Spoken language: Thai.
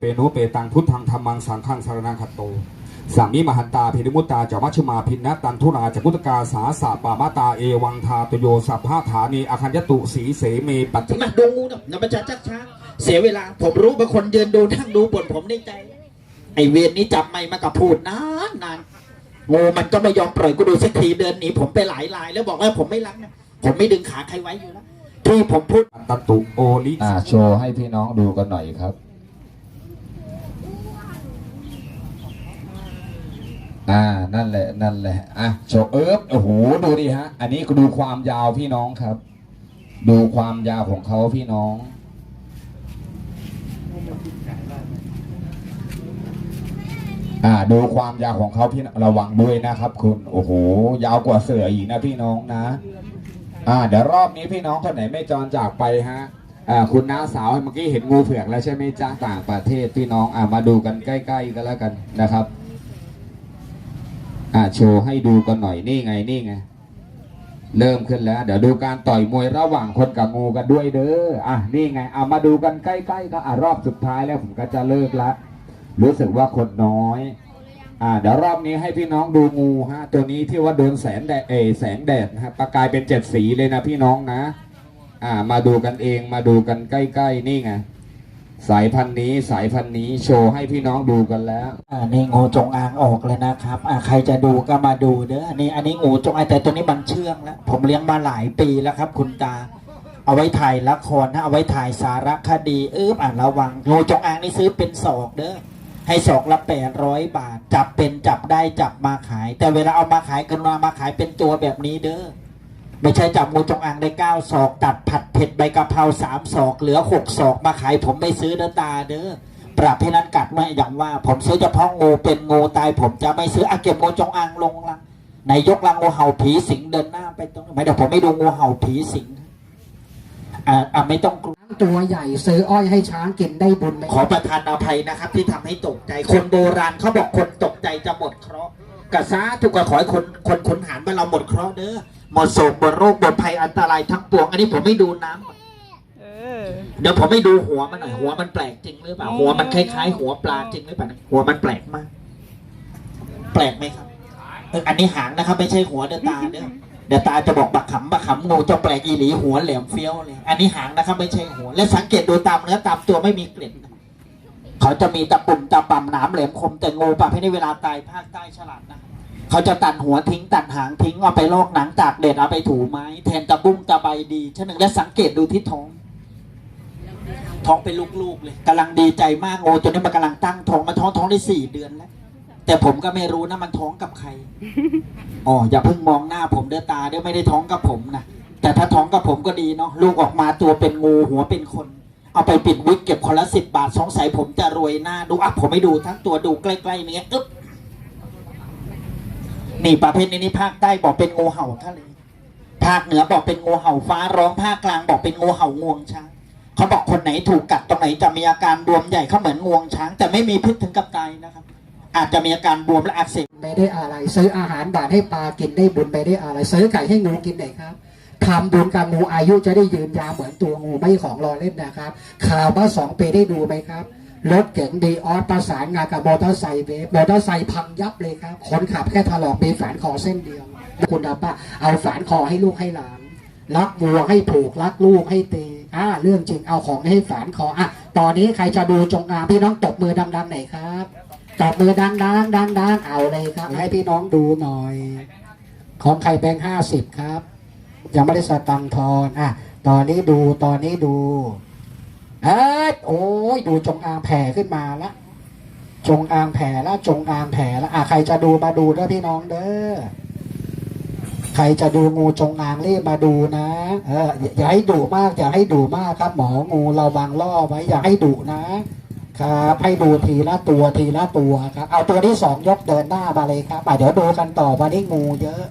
เปโนเปตังพุทธังธรรมังสังฆังสารนังคัตโตสามิมหันตาพิริมุตตาจามัชฌิมาพินนะตันทุราจักุตกาสาสะปามาตาเอวังทาตโยสัพพะฐานีอคัญญตุสีเสเมปัจจมาดูงูนะอย่ามาจัดชักช้าเสียเวลา ผมรู้บางคนยืนดูนั่งดูบ่นผมในใจ ไอเวียนนี้จับไม่มากับพูดนานนานงูมันก็ไม่ยอมปล่อยกูดูสักทีเดินหนีผมไปหลายลาย แล้วบอกว่าผมไม่รักนะผมไม่ดึงขาใครไว้อยู่แล้วที่ผมพูดตันตุโอลิอ่าโชว์ให้พี่น้องดูกันหน่อยครับ อ่า นั่นแหละ นั่นแหละ อะโชว์เอิบโอ้โห ดูดิฮะ อันนี้ก็ดูความยาวพี่น้องครับ ดูความยาวของเขาพี่น้อง อ่า ดูความยาวของเขาพี่ระวังด้วยนะครับคุณ โอ้โห ยาวกว่าเสืออีกนะพี่น้องนะ อ่า เดี๋ยวรอบนี้พี่น้องคนไหนไม่จรจากไปฮะอ่าคุณน้าสาวเมื่อกี้เห็นงูเผือกแล้วใช่ไหมจ้าต่างประเทศพี่น้องอ่ามาดูกันใกล้ ๆกันแล้วกันนะครับ อ่าโชว์ให้ดูกันหน่อยนี่ไงนี่ไงเริ่มขึ้นแล้ว เดี๋ยวดูการต่อยมวยระหว่างคนกับงูกันด้วยเด้ออะนี่ไงเอามาดูกันใกล้ๆก็อะรอบสุดท้ายแล้วผมก็จะเลิกละรู้สึกว่าคนน้อย อ่าเดี๋ยวรอบนี้ให้พี่น้องดูงูฮะ ตัวนี้ที่ว่าโดนแสงแดดเอแสงแดดนะฮะประกายเป็นเจ็ดสีเลยนะพี่น้องนะ อ่า มาดูกันเองมาดูกันใกล้ๆนี่ไง สายพันธุ์นี้สายพันธุ์นี้โชว์ให้พี่น้องดูกันแล้วอ่านี่งูจงอางออกเลยนะครับอ่าใครจะดูก็มาดูเด้ออันนี้อันนี้งูจงอางแต่ตัวนี้มันเชื่องแล้ว ผมเลี้ยงมาหลายปีแล้วครับ คุณตา เอาไว้ถ่ายละครนะเอาไว้ถ่ายสารคดีเอ๊บอ่านระวังงูจงอางนี่ซื้อเป็นศอกเด้อให้ศอกละแปดร้อยบาท จับเป็นจับได้จับมาขาย แต่เวลาเอามาขายกันมามาขายเป็นตัวแบบนี้เด้อ ไม่ใช่จับงูจงอางได้เก้าศอก ตัดผัดเผ็ดใบกะเพราสามศอก เหลือหกศอกมาขายผมไม่ซื้อเด้อตาเด้อปรับให้นั้นกัดมาอย่างว่า ผมซื้อเฉพาะงูเป็นงูตาย ผมจะไม่ซื้ออาเก็บงูจงอางลงลังไหนยกลังงูเห่าผีสิงเดินหน้าไปตรงไม่เดี๋ยวผมไม่ดูงูเห่าผีสิงอ่าอ่าไม่ต้องกลัวตัวใหญ่ซื้ออ้อยให้ช้างกินได้บุญไหมขอประทานอภัยนะครับ ที่ทำให้ตกใจ คนโบราณเขาบอกคนตกใจจะหมดเคราะห์กระซาทุกข์ขอให้คนคนขนหารว่าเราหมดเคราะห์เด้อ หมดโศกหมดโรคหมดภัยอันตรายทั้งปวง อันนี้ผมไม่ดูน้ำเออ เดี๋ยวผมไม่ดูหัวมันหน่อยหัวมันแปลกจริงหรือเปล่าหัวมันคล้ายๆ หัวปลาจริงหรือเปล่าหัวมันแปลกมาก แปลกไหมครับเอออันนี้หางนะครับ ไม่ใช่หัวเดือตาเด้อเดี๋ยวตาจะบอกบักขำบักขำงูเจ้าแปลกอีหลีหัวแหลมเฟี้ยวเลยอันนี้หางนะครับ ไม่ใช่หัว และสังเกตดูตามเนื้อตามตัวไม่มีเกล็ดนะเขาจะมีตะปุ่มตะป่ำหนามแหลมคมแต่งูประเภทนี้เวลาตายภาคใต้ฉลาดนะ เขาจะตัดหัวทิ้งตัดหางทิ้งเอาไปลอกหนังตากแดดเอาไปถูไม้ แทนตะบุ้งตะใบดีฉะนั้นและสังเกตดูที่ท้อง ท้องเป็นลูกๆเลยกำลังดีใจมากงูตัวนี้มันกำลังตั้งท้องมาท้องท้องได้สี่เดือนแล้วแต่ผมก็ไม่รู้นะมันท้องกับใครอ๋ออย่าเพิ่งมองหน้าผมเด้อตาเด้อไม่ได้ท้องกับผมนะแต่ถ้าท้องกับผมก็ดีเนาะลูกออกมาตัวเป็นงูหัวเป็นคน เอาไปปิดวิกเก็บคนละสิบบาทสงสัยผมจะรวยหน้าดูอะผมไม่ดูทั้งตัวดูใกล้ๆเนี้ยอึ๊บ นี่ประเภทนี้นี่ภาคใต้บอกเป็นงูเห่าทะเลภาคเหนือบอกเป็นงูเห่าฟ้าร้องภาคกลางบอกเป็นงูเห่างวงช้างเขาบอกคนไหนถูกกัดตรงไหนจะมีอาการบวมใหญ่เขาเหมือนงวงช้าง แต่ไม่มีพิษถึงกับตายนะครับ อาจจะมีอาการบวมและอักเสบไปได้อะไร ซื้ออาหารบาทให้ปลากินได้บุญไปได้อะไร ซื้อไก่ให้งูกินได้ครับทำบุญกับงูอายุจะได้ยืนยาวเหมือนตัวงูไม่ของรอเล่นนะครับ ข่าวว่าสองปีได้ดูไหมครับ รถเก๋งดีออสประสานงานกับมอเตอร์ไซค์เวฟมอเตอร์ไซค์พังยับเลยครับคนขับแค่ถลอกมีแฝนคอเส้นเดียว คุณป้าเอาแฝนคอให้ลูกให้หลาน รักวัวให้ผูกรักลูกให้ตีอ่าเรื่องจริงเอาของให้แฝนคออะตอนนี้ใครจะดูจงอางพี่น้องตบมือดังๆหน่อยครับตบมือดังๆดังๆเอาเลยครับ ให้พี่น้องดูหน่อย ของใครแบงค์ห้าสิบครับ ยังไม่ได้สตังทอนอะตอนนี้ดูตอนนี้ดู เอ้ยโอ้ยดูจงอางแผ่ขึ้นมาละ จงอางแผ่ละ จงอางแผ่ละอะใครจะดูมาดูเด้อพี่น้องเด้อใครจะดูงูจงอางรีบมาดูนะเอออย่าอย่าให้ดุมากอย่าให้ดุมากครับหมองูเราวางล่อไว้อย่าให้ดุนะครับให้ดูทีละตัวทีละตัวครับเอาตัวที่สองยกเดินหน้ามาเลยครับอะเดี๋ยวดูกันต่อวันนี้งูเยอะ